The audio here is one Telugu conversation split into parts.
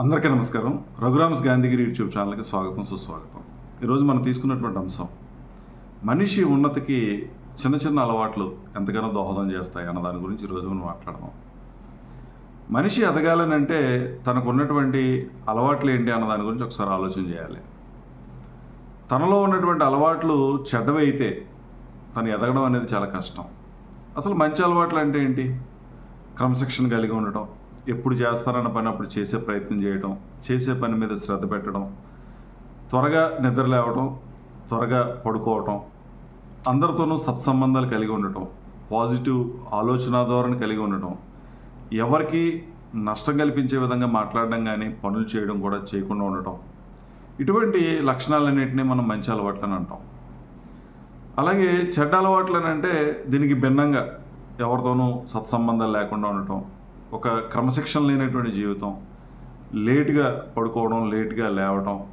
అందరికీ నమస్కారం. రఘురామ్స్ గాంధీగిరి యూట్యూబ్ ఛానల్కి స్వాగతం సుస్వాగతం. ఈరోజు మనం తీసుకున్నటువంటి అంశం మనిషి ఉన్నతికి చిన్న చిన్న అలవాట్లు ఎంతగానో దోహదం చేస్తాయి అన్న దాని గురించి ఈరోజు మనం మాట్లాడదాం. మనిషి ఎదగాలని అంటే తనకు ఉన్నటువంటి అలవాట్లు ఏంటి అన్న దాని గురించి ఒకసారి ఆలోచన చేయాలి. తనలో ఉన్నటువంటి అలవాట్లు చెడ్డవైతే తను ఎదగడం అనేది చాలా కష్టం. అసలు మంచి అలవాట్లు అంటే ఏంటి? క్రమశిక్షణ కలిగి ఉండటం ఎప్పుడు చేస్తారన్న పని అప్పుడు చేసే ప్రయత్నం చేయడం చేసే పని మీద శ్రద్ధ పెట్టడం త్వరగా నిద్ర లేవడం త్వరగా పడుకోవటం అందరితోనూ సత్సంబంధాలు కలిగి ఉండటం పాజిటివ్ ఆలోచన ధోరణి కలిగి ఉండటం ఎవరికి నష్టం కల్పించే విధంగా మాట్లాడడం కానీ పనులు చేయడం కూడా చేయకుండా ఉండటం. ఇటువంటి లక్షణాలన్నింటినీ మనం మంచి అలవాట్లని అంటాం. అలాగే చెడ్డ అలవాట్లు అని అంటే దీనికి భిన్నంగా ఎవరితోనూ సత్సంబంధాలు లేకుండా ఉండటం ఒక క్రమశిక్షణ లేనటువంటి జీవితం. లేట్గా పడుకోవడం లేట్గా లేవటం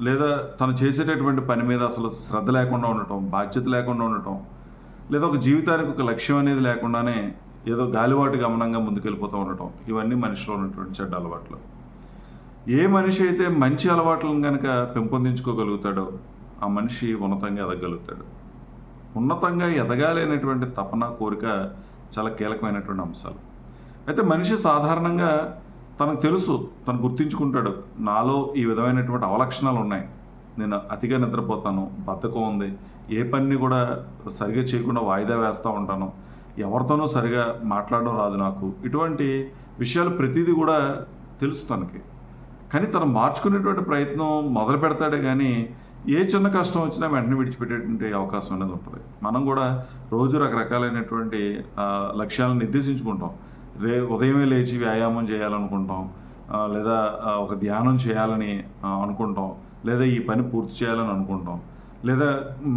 లేదా తను చేసేటటువంటి పని మీద అసలు శ్రద్ధ లేకుండా ఉండటం బాధ్యత లేకుండా ఉండటం లేదా ఒక జీవితానికి ఒక లక్ష్యం అనేది లేకుండానే ఏదో గాలివాటు గమనంగా ముందుకెళ్ళిపోతూ ఉండటం ఇవన్నీ మనిషిలో ఉన్నటువంటి చెడ్డ అలవాట్లు. ఏ మనిషి అయితే మంచి అలవాట్లను కనుక పెంపొందించుకోగలుగుతాడో ఆ మనిషి ఉన్నతంగా ఎదగలుగుతాడు. ఉన్నతంగా ఎదగాలి అనేటువంటి తపన కోరిక చాలా కీలకమైనటువంటి అంశాలు. అయితే మనిషి సాధారణంగా తనకు తెలుసు తను గుర్తించుకుంటాడు. నాలో ఈ విధమైనటువంటి అవలక్షణాలు ఉన్నాయి. నేను అతిగా నిద్రపోతాను బద్ధకం ఉంది. ఏ పనిని కూడా సరిగా చేయకుండా వాయిదా వేస్తూ ఉంటాను. ఎవరితోనూ సరిగా మాట్లాడడం రాదు నాకు. ఇటువంటి విషయాలు ప్రతిదీ కూడా తెలుసు తనకి. కానీ తను మార్చుకునేటువంటి ప్రయత్నం మొదలు పెడతాడే కానీ ఏ చిన్న కష్టం వచ్చినా వెంటనే విడిచిపెట్టేటువంటి అవకాశం అనేది ఉంటుంది. మనం కూడా రోజు రకరకాలైనటువంటి లక్ష్యాలను నిర్దేశించుకుంటాం. రే ఉదయమే లేచి వ్యాయామం చేయాలనుకుంటాం లేదా ఒక ధ్యానం చేయాలని అనుకుంటాం లేదా ఈ పని పూర్తి చేయాలని అనుకుంటాం. లేదా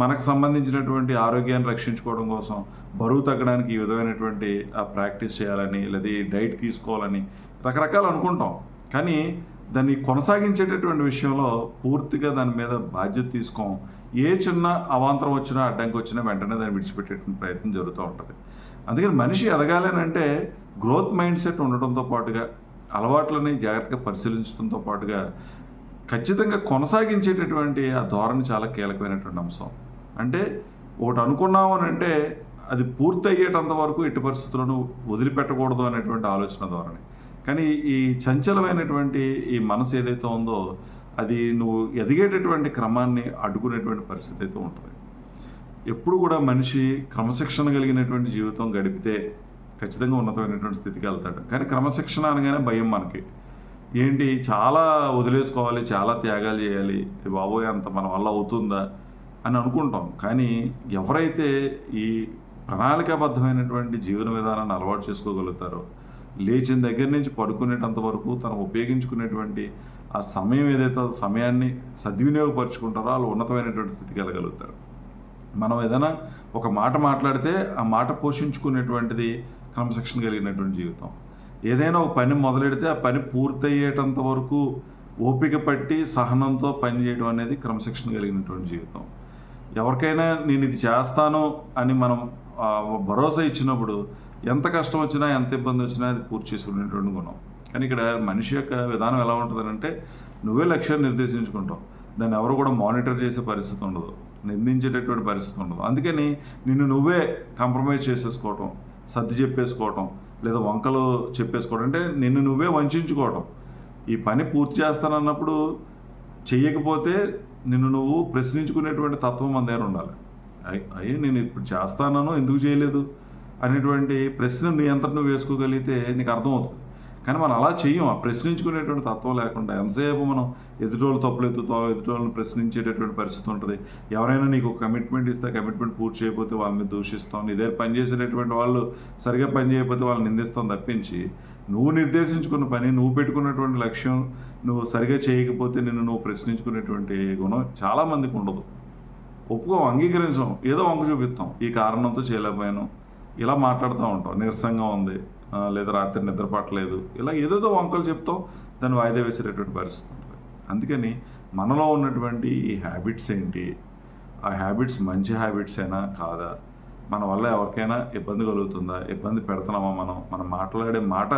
మనకు సంబంధించినటువంటి ఆరోగ్యాన్ని రక్షించుకోవడం కోసం బరువు తగ్గడానికి ఈ విధమైనటువంటి ప్రాక్టీస్ చేయాలని లేదా ఈ డైట్ తీసుకోవాలని రకరకాలు అనుకుంటాం. కానీ దాన్ని కొనసాగించేటటువంటి విషయంలో పూర్తిగా దాని మీద బాధ్యత తీసుకోం. ఏ చిన్న అవాంతరం వచ్చినా అడ్డంకి వచ్చినా వెంటనే దాన్ని విడిచిపెట్టేటువంటి ప్రయత్నం జరుగుతూ ఉంటుంది. అందుకని మనిషి ఎదగాలని అంటే గ్రోత్ మైండ్ సెట్ ఉండటంతో పాటుగా అలవాట్లని జాగ్రత్తగా పరిశీలించడంతో పాటుగా ఖచ్చితంగా కొనసాగించేటటువంటి ఆ ధోరణి చాలా కీలకమైనటువంటి అంశం. అంటే ఒకటి అనుకున్నాము అని అంటే అది పూర్తి అయ్యేటంత వరకు ఎట్టి పరిస్థితులను వదిలిపెట్టకూడదు అనేటువంటి ఆలోచన ధోరణి. కానీ ఈ చంచలమైనటువంటి ఈ మనసు ఏదైతే ఉందో అది నువ్వు ఎదిగేటటువంటి క్రమాన్ని అడ్డుకునేటువంటి పరిస్థితి అయితే ఉంటుంది. ఎప్పుడు కూడా మనిషి క్రమశిక్షణ కలిగినటువంటి జీవితం గడిపితే ఖచ్చితంగా ఉన్నతమైనటువంటి స్థితికి వెళ్తాడు. కానీ క్రమశిక్షణ అనగానే భయం మనకి. ఏంటి? చాలా వదిలేసుకోవాలి చాలా త్యాగాలు చేయాలి. బాబోయ్ అంత మన వల్ల అవుతుందా? అని అనుకుంటాం. కానీ ఎవరైతే ఈ ప్రణాళికాబద్ధమైనటువంటి జీవన విధానాన్ని అలవాటు చేసుకోగలుగుతారో లేచిన దగ్గర నుంచి పడుకునేటంత వరకు తను ఉపయోగించుకునేటువంటి ఆ సమయం ఏదైతే సమయాన్ని సద్వినియోగపరుచుకుంటారో వాళ్ళు ఉన్నతమైనటువంటి స్థితికి వెళ్ళగలుగుతారు. మనం ఏదైనా ఒక మాట మాట్లాడితే ఆ మాట పోషించుకునేటువంటిది క్రమశిక్షణ కలిగినటువంటి జీవితం. ఏదైనా ఒక పని మొదలెడితే ఆ పని పూర్తయ్యేటంత వరకు ఓపిక పట్టి సహనంతో పని చేయడం అనేది క్రమశిక్షణ కలిగినటువంటి జీవితం. ఎవరికైనా నేను ఇది చేస్తాను అని మనం భరోసా ఇచ్చినప్పుడు ఎంత కష్టం వచ్చినా ఎంత ఇబ్బంది వచ్చినా అది పూర్తి చేసుకునేటువంటి గుణం. కానీ ఇక్కడ మనిషి యొక్క విధానం ఎలా ఉంటుందంటే నువ్వే లక్ష్యాన్ని నిర్దేశించుకుంటావు. దాన్ని ఎవరు కూడా మానిటర్ చేసే పరిస్థితి ఉండదు. నిందించేటటువంటి పరిస్థితి ఉండదు. అందుకని నిన్ను నువ్వే కాంప్రమైజ్ చేసేసుకోవటం. సర్ది చెప్పేసుకోవటం లేదా వంకలు చెప్పేసుకోవడం అంటే నిన్ను నువ్వే వంచుకోవడం ఈ పని పూర్తి చేస్తానన్నప్పుడు చెయ్యకపోతే నిన్ను నువ్వు ప్రశ్నించుకునేటువంటి తత్వం మన దగ్గర ఉండాలి. అయ్- అయ్యే నేను ఇప్పుడు చేస్తానో ఎందుకు చేయలేదు? అనేటువంటి ప్రశ్న నీ అంతటి నువ్వు వేసుకోగలిగితే నీకు అర్థమవుతుంది. కానీ మనం అలా చెయ్యం. ఆ ప్రశ్నించుకునేటువంటి తత్వం లేకుండా ఎంతసేపు మనం ఎదుటోళ్ళు తప్పులు ఎత్తుతాం ఎదుటోళ్ళని ప్రశ్నించేటటువంటి పరిస్థితి ఉంటుంది. ఎవరైనా నీకు ఒక కమిట్మెంట్ ఇస్తే కమిట్మెంట్ పూర్తి చేయకపోతే వాళ్ళని దూషిస్తాం. నీ దగ్గర పని చేసేటటువంటి వాళ్ళు సరిగా పని చేయకపోతే వాళ్ళని నిందిస్తాం తప్పించి నువ్వు నిర్దేశించుకున్న పని నువ్వు పెట్టుకున్నటువంటి లక్ష్యం నువ్వు సరిగా చేయకపోతే నిన్ను నువ్వు ప్రశ్నించుకునేటువంటి గుణం చాలామందికి ఉండదు. ఒప్పుకో అంగీకరించాం ఏదో వంక చూపిస్తాం. ఈ కారణంతో చేయలేకపోయాను. ఇలా మాట్లాడుతూ ఉంటాం. నీరసంగా ఉంది. లేదా రాత్రి నిద్రపట్టలేదు ఇలా ఏదేదో వంకలు చెప్తాం దాన్ని వాయిదా వేసేటటువంటి పరిస్థితి ఉంటుంది. అందుకని మనలో ఉన్నటువంటి ఈ హ్యాబిట్స్ ఏంటి? ఆ హ్యాబిట్స్ మంచి హ్యాబిట్స్ అయినా కాదా? మన వల్ల ఎవరికైనా ఇబ్బంది కలుగుతుందా? ఇబ్బంది పెడుతున్నామా మనం? మనం మాట్లాడే మాట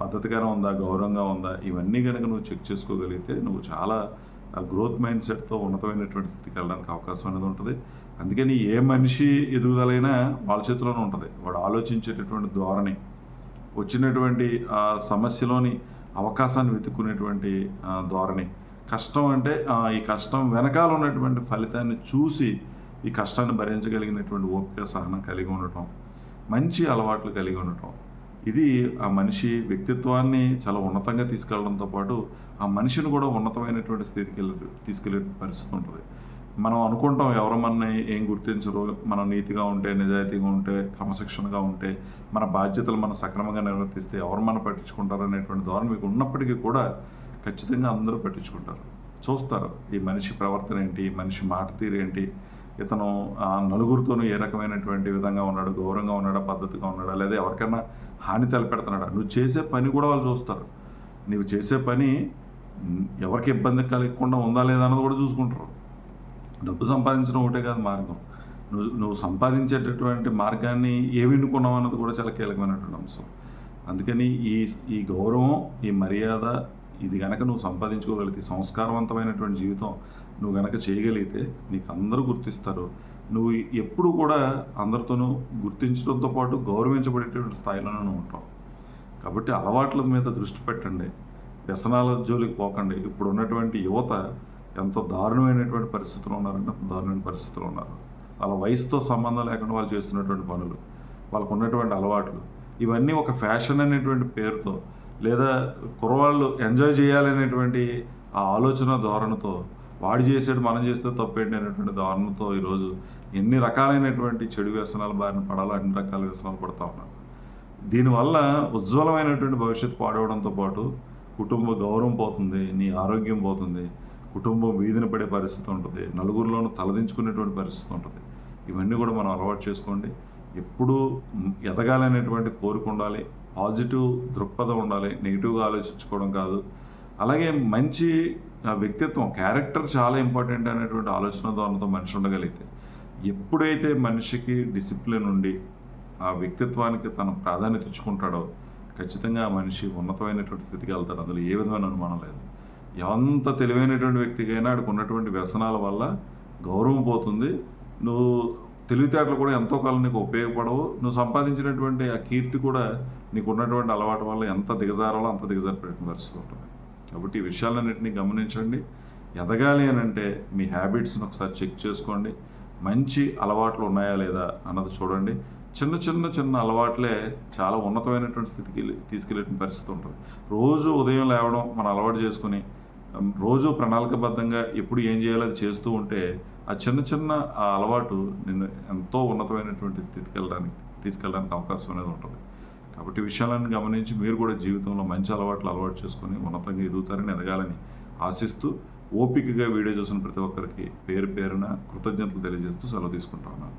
పద్ధతిగానే ఉందా? గౌరవంగా ఉందా? ఇవన్నీ కనుక నువ్వు చెక్ చేసుకోగలిగితే నువ్వు చాలా గ్రోత్ మైండ్ సెట్తో ఉన్నతమైనటువంటి స్థితికి వెళ్ళడానికి అవకాశం అనేది ఉంటుంది. అందుకని ఏ మనిషి ఎదుగుదలైనా వాళ్ళ చేతిలోనే ఉంటుంది. వాడు ఆలోచించేటటువంటి ధోరణి వచ్చినటువంటి ఆ సమస్యలోని అవకాశాన్ని వెతుక్కునేటువంటి ధోరణి. కష్టం అంటే ఈ కష్టం వెనకాల ఉన్నటువంటి ఫలితాన్ని చూసి ఈ కష్టాన్ని భరించగలిగినటువంటి ఓపిక సహనం కలిగి ఉండటం మంచి అలవాట్లు కలిగి ఉండటం. ఇది ఆ మనిషి వ్యక్తిత్వాన్ని చాలా ఉన్నతంగా తీసుకెళ్ళడంతో పాటు ఆ మనిషిని కూడా ఉన్నతమైనటువంటి స్థితికి తీసుకెళ్ళే తీసుకెళ్ళే పరిస్థితి ఉంటుంది. మనం అనుకుంటాం ఎవరు మనని ఏం గుర్తించరు. మనం నీతిగా ఉంటే నిజాయితీగా ఉంటే క్రమశిక్షణగా ఉంటే మన బాధ్యతలు మనం సక్రమంగా నిర్వర్తిస్తే ఎవరు మనం పట్టించుకుంటారు అనేటువంటి ధోరణి మీకు ఉన్నప్పటికీ కూడా ఖచ్చితంగా అందరూ పట్టించుకుంటారు. చూస్తారు ఈ మనిషి ప్రవర్తన ఏంటి ఈ మనిషి మాట తీరు ఏంటి ఇతను ఆ నలుగురితోనూ ఏ రకమైనటువంటి విధంగా ఉన్నాడు గౌరవంగా ఉన్నాడా పద్ధతిగా ఉన్నాడా లేదా ఎవరికైనా హాని తలపెడుతున్నాడా? నువ్వు చేసే పని కూడా వాళ్ళు చూస్తారు. నువ్వు చేసే పని ఎవరికి ఇబ్బంది కలగకుండా ఉందా లేదా అన్నది కూడా చూసుకుంటారు. డబ్బు సంపాదించడం ఒకటే కాదు మార్గం. నువ్వు నువ్వు సంపాదించేటటువంటి మార్గాన్ని ఏమి ఎన్నుకున్నావు అన్నది కూడా చాలా కీలకమైనటువంటి అంశం. అందుకని ఈ ఈ గౌరవం ఈ మర్యాద ఇది కనుక నువ్వు సంపాదించుకోగలిగితే సంస్కారవంతమైనటువంటి జీవితం నువ్వు కనుక చేయగలిగితే నీకు అందరూ గుర్తిస్తారు. నువ్వు ఎప్పుడు కూడా అందరితోనూ గుర్తించడంతో పాటు గౌరవించబడేటువంటి స్థాయిలోనే నువ్వు ఉంటావు. కాబట్టి అలవాట్ల మీద దృష్టి పెట్టండి. వ్యసనాల జోలికి పోకండి. ఇప్పుడు ఉన్నటువంటి యువత ఎంత దారుణమైనటువంటి పరిస్థితులు ఉన్నారంటే అంత దారుణమైన పరిస్థితులు ఉన్నారు. వాళ్ళ వయసుతో సంబంధం లేకుండా వాళ్ళు చేస్తున్నటువంటి పనులు వాళ్ళకు ఉన్నటువంటి అలవాట్లు ఇవన్నీ ఒక ఫ్యాషన్ అనేటువంటి పేరుతో లేదా కుర్రవాళ్ళు ఎంజాయ్ చేయాలనేటువంటి ఆ ఆలోచన ధోరణితో వాడు చేసేది మనం చేస్తే తప్పేంటి అనేటువంటి ధోరణితో ఈరోజు ఎన్ని రకాలైనటువంటి చెడు వ్యసనాలు బారిన పడాలో అన్ని రకాల వ్యసనాలు పడతా ఉన్నారు. దీనివల్ల ఉజ్వలమైనటువంటి భవిష్యత్తు పాడవడంతో పాటు కుటుంబ గౌరవం పోతుంది నీ ఆరోగ్యం పోతుంది కుటుంబం వీధిన పడే పరిస్థితి ఉంటుంది. నలుగురిలోనూ తలదించుకునేటువంటి పరిస్థితి ఉంటుంది. ఇవన్నీ కూడా మనం అలవాటు చేసుకోండి. ఎప్పుడూ ఎదగాలనేటువంటి కోరిక ఉండాలి. పాజిటివ్ దృక్పథం ఉండాలి. నెగిటివ్గా ఆలోచించుకోవడం కాదు. అలాగే మంచి ఆ, వ్యక్తిత్వం క్యారెక్టర్ చాలా ఇంపార్టెంట్ అనేటువంటి ఆలోచన ధోరణితో మనిషి ఉండగలిగితే ఎప్పుడైతే మనిషికి డిసిప్లిన్ ఉండి ఆ వ్యక్తిత్వానికి తను ప్రాధాన్యత ఇచ్చుకుంటాడో ఖచ్చితంగా మనిషి ఉన్నతమైనటువంటి స్థితికి వెళ్తాడు. అందులో ఏ విధమైన అనుమానం లేదు. ఎంత తెలివైనటువంటి వ్యక్తికైనా ఆడికి ఉన్నటువంటి వ్యసనాల వల్ల గౌరవం పోతుంది. నువ్వు తెలివితేటలు కూడా ఎంతో కాలం నీకు ఉపయోగపడవు. నువ్వు సంపాదించినటువంటి ఆ కీర్తి కూడా నీకు ఉన్నటువంటి అలవాటు వల్ల ఎంత దిగజారాలో అంత దిగజారిపోయే పరిస్థితి ఉంటుంది. కాబట్టి ఈ విషయాలన్నింటినీ గమనించండి. ఎదగాలి అని అంటే మీ హ్యాబిట్స్ని ఒకసారి చెక్ చేసుకోండి. మంచి అలవాట్లు ఉన్నాయా లేదా అన్నది చూడండి. చిన్న చిన్న చిన్న అలవాట్లే చాలా ఉన్నతమైనటువంటి స్థితికి తీసుకెళ్ళే పరిస్థితి ఉంటుంది. రోజు ఉదయం లేవడం మనం అలవాటు చేసుకుని రోజు ప్రణాళికబద్ధంగా ఎప్పుడు ఏం చేయాలో అది చేస్తూ ఉంటే ఆ చిన్న చిన్న ఆ అలవాటు నిన్ను ఎంతో ఉన్నతమైనటువంటి స్థితికి వెళ్ళడానికి తీసుకెళ్ళడానికి అవకాశం అనేది ఉంటుంది. కాబట్టి విషయాలను గమనించి మీరు కూడా జీవితంలో మంచి అలవాట్లు అలవాటు చేసుకొని ఉన్నతంగా ఎదుగుతారని ఎదగాలని ఆశిస్తూ ఓపికగా వీడియో చూసిన ప్రతి ఒక్కరికి పేరు పేరున కృతజ్ఞతలు తెలియజేస్తూ సెలవు తీసుకుంటా ఉన్నాను.